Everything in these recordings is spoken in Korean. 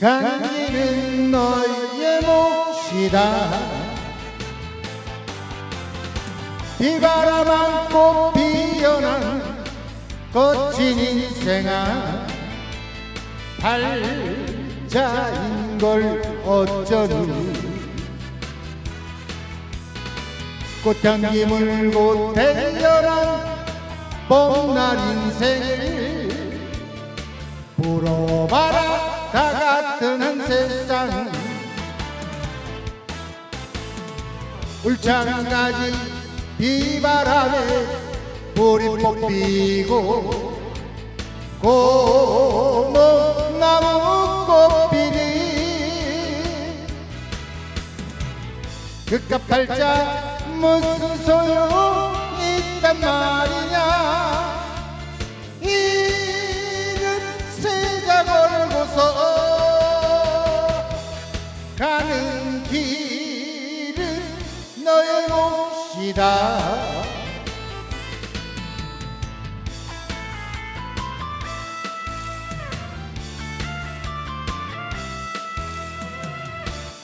가는 길은 너의 몫이다. 비바람 안고 피어난 거친 인생아 팔자인 걸 어쩌니? 꽃향기 물고 태어난 봄날 인생을 물어봐라 다같 은한 세상 울창가지 비바람에 불이 뽑히고 고목나무 꽃피니 그깟 팔자 무슨 소용 있단 말 너의 몫이다.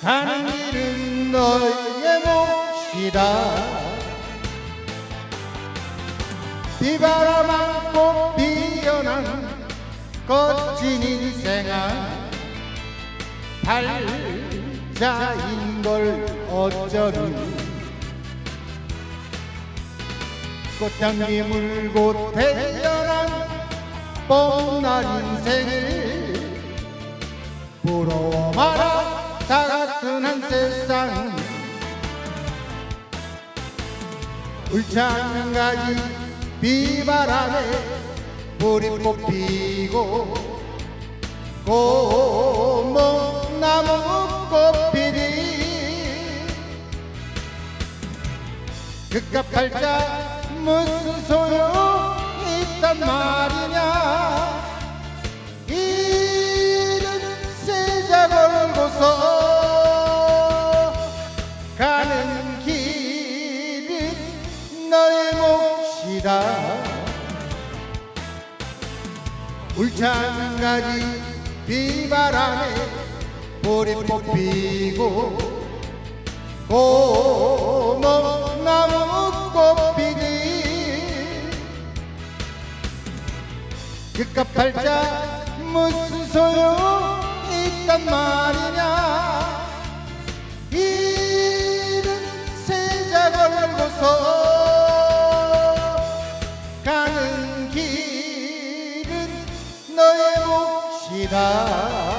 가는 길은 너의 몫이다. 비바람 안고 피어난 거친 인생아 팔자인 걸 어쩌니 꽃향기 물고 태어난 봄날 인생을 부러워 마라 다 같은 한 세상. 울창가지 비바람에 불이 뽑히고 고목나무 꽃피리. 그깟 팔자 무슨 소용 있단 말이냐? 이른 세자 걸고서 가는 길은 너의 몫이다. 울창가지 비바람에 불이 뽑히고 고목나무 그깟 팔자 무슨 소용 있단 말이냐? 이른 세자 걸고서 가는 길은 너의 몫이다